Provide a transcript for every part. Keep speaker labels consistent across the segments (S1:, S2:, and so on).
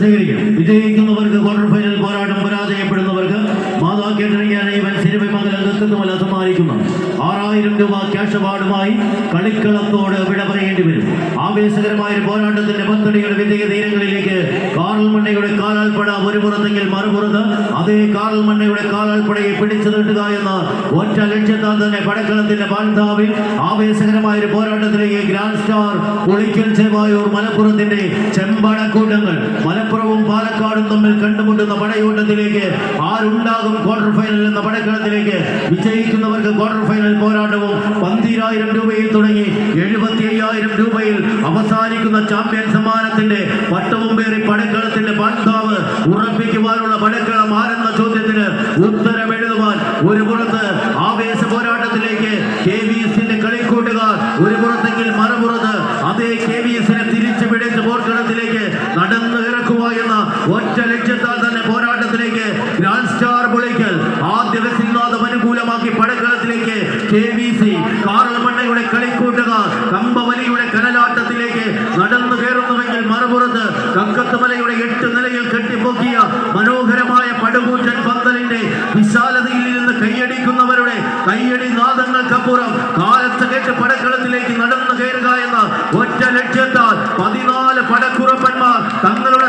S1: സ്വീകരിക്കും വിജയിക്കുന്നവർക്ക് quarter final പോരാട്ടം പരാജയപ്പെടുന്നവർക്ക് മാതാ കേട്ടറിയാൻ ഇവൻ സിനിമമംഗലം കത്തുമല സമ്മാനിക്കുന്നു. ആറായിരം രൂപ ക്യാഷ് കളിക്കളത്തോട് വിട പറയേണ്ടി വരും. ആവേശകരമായ പോരാട്ടത്തിന്റെ പത്തടിയുടെ വിജയ തീരങ്ങളിലേക്ക് കാറൽ മണ്ണയുടെ കാലാൽപ്പട ഒരു പുറത്തെങ്കിൽ മറുപുറത്ത് അതേ കാറൽ മണ്ണയുടെ കാലാൽപ്പടയെ പിടിച്ചു നീട്ടുക എന്ന ഒറ്റ ലക്ഷ്യത്താൽ തന്നെ പടക്കളത്തിന്റെ പാൽതാവിൽ ആവേശകരമായ ഒരു പോരാട്ടത്തിലേക്ക് ഗ്രാൻഡ് സ്റ്റാർ പുളിക്കൽ ചെവായൂർ മലപ്പുറത്തിന്റെ ചെമ്പടക്കൂട്ടങ്ങൾ. മലപ്പുറവും പാലക്കാടും തമ്മിൽ കണ്ടുമുട്ടുന്ന പടയോട്ടത്തിലേക്ക് ആരുണ്ടാകും ക്വാർട്ടർ ഫൈനൽ എന്ന പടക്കളത്തിലേക്ക് വിജയിക്കുന്നവർക്ക് ക്വാർട്ടർ ഫൈനൽ പോരാട്ടവും പന്തിരായിരം രൂപയിൽ തുടങ്ങി എഴുപത്തി അയ്യായിരം രൂപയിൽ അവസാനിക്കുന്ന ചാമ്പ്യൻ സമ്മാനത്തിന്റെ പട്ടവും പേറി പടക്കളത്തിന്റെ പാൻതാവ് ഉറപ്പിക്കുവാനുള്ള പടക്കളം ആരെന്ന ചോദ്യത്തിന് ഉത്തരം എഴുതുവാൻ ഒരു പുറത്ത് ആവേശ പോരാട്ടത്തിലേക്ക് കെ വി എസിന്റെ കളിക്കൂട്ടുകാർ ഒരു പുറത്തെങ്കിൽ മറുപുറത്ത് അതേ കെ വി എസിനെ തിരിച്ചു പിടിച്ച് പോർക്കളത്തിലേക്ക് നടന്നു ഇറക്കുക എന്ന ഒറ്റ ലക്ഷ്യത്താൽ തന്നെ പോരാട്ടത്തിലേക്ക് ഗ്രാൻഡ് സ്റ്റാർ പൊളിക്കൽ ആദ്യ സിംഹാദം അനുകൂലമാക്കി പടക്കളത്തിലേക്ക് കെ വി സി കാറൽ മണ്ണയുടെ കളിക്കൂട്ടുകാർ കമ്പവലിയുടെ കനലാട്ടത്തിലേക്ക് നടന്നു കയറുന്നുവെങ്കിൽ മറുപുറത്ത് കക്കത്ത് മലയുടെ എട്ട് നിലയിൽ കെട്ടിപ്പൊക്കിയ മനോഹരമായ പടുകൂറ്റൻ പന്തലിന്റെ വിശാലതയിൽ നിന്ന് കൈയടിക്കുന്നവരുടെ കൈയടി നാദങ്ങൾക്കപ്പുറം കാലത്ത് കേട്ട് പടക്കളത്തിലേക്ക് നടന്നു കയറുക എന്ന ഒറ്റ ലക്ഷ്യത്താൽ പതിനാല് പടക്കുറപ്പന്മാർ തങ്ങളുടെ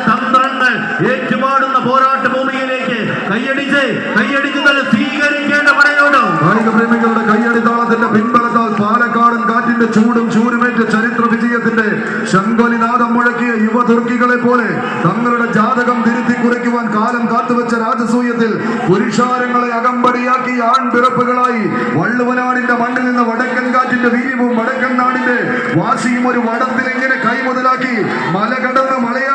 S1: ഏറ്റുപാടുന്ന പോരാട്ട ഭൂമിയിലേക്ക് കൈയടിച്ച് കൈയടിച്ച് തന്നെ സ്വീകരിക്കേണ്ട പടയോടും.
S2: കായിക പ്രേമികളുടെ കയ്യടിത്താളത്തിന്റെ പിൻബലത്താൽ പാലക്കാടൻ കാറ്റിന്റെ ചൂടും ചൂരുമേറ്റ ചരിത്ര വിജയത്തിന്റെ ശങ്കൊലിനാദം മുഴക്കിയ യുവതുർക്കികളെ പോലെ തങ്ങളുടെ ജാതകം തിരുത്തി കുറിക്കുവാൻ കാലം കാത്തുവെച്ച രാജസൂയത്തിൽ പുരുഷാരങ്ങളെ അകമ്പടിയാക്കി ആൺപിറപ്പുകളായി വള്ളുവനാടിന്റെ മണ്ണിൽ നിന്ന് വടക്കൻ കാറ്റിന്റെ വീര്യവും വടക്കൻ നാടിന്റെ വാശിയും ഒരു വടത്തിൽ എങ്ങനെ കൈമുതലാക്കി മല കടന്ന് മുഴക്കി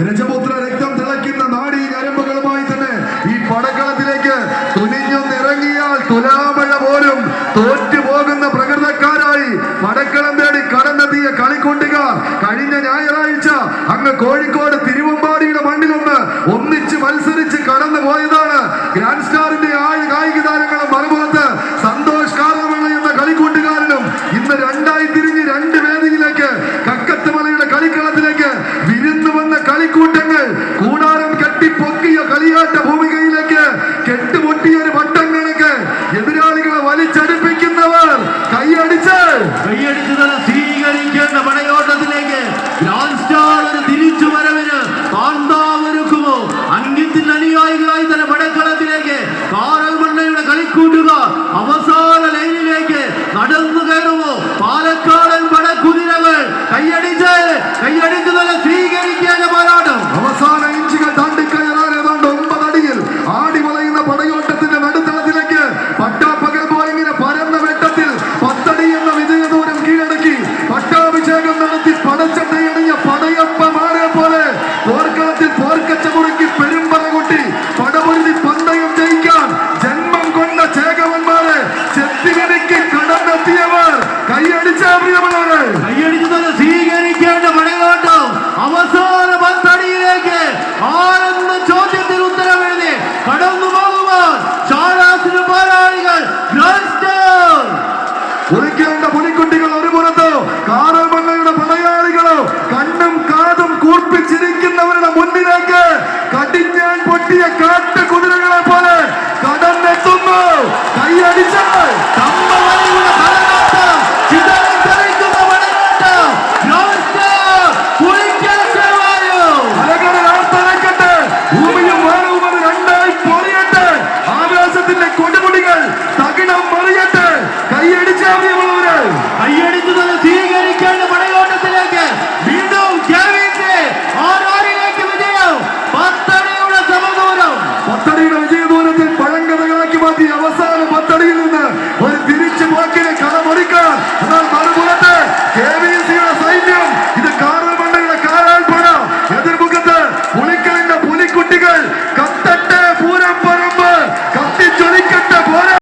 S2: രജപുത്ര രക്തം തിളയ്ക്കുന്ന നാടീ ഞരമ്പുകളുമായി തന്നെ ഈ പടക്കളത്തിലേക്ക് തുനിഞ്ഞൊന്നിറങ്ങിയാൽ തുലാമഴ പോലും തോറ്റുപോകുന്ന പ്രകൃതക്കാരായി പടക്കളം തേടി കടന്നെത്തിയ കളിക്കൊണ്ടുകാർ കഴിഞ്ഞ ഞായറാഴ്ച അങ്ങ് കോഴിക്കോട് തിരുവമ്പാടിയുടെ മണ്ണിലൊന്ന് ഒന്നിച്ച് മത്സരിച്ച് കടന്നു പോയതാണ്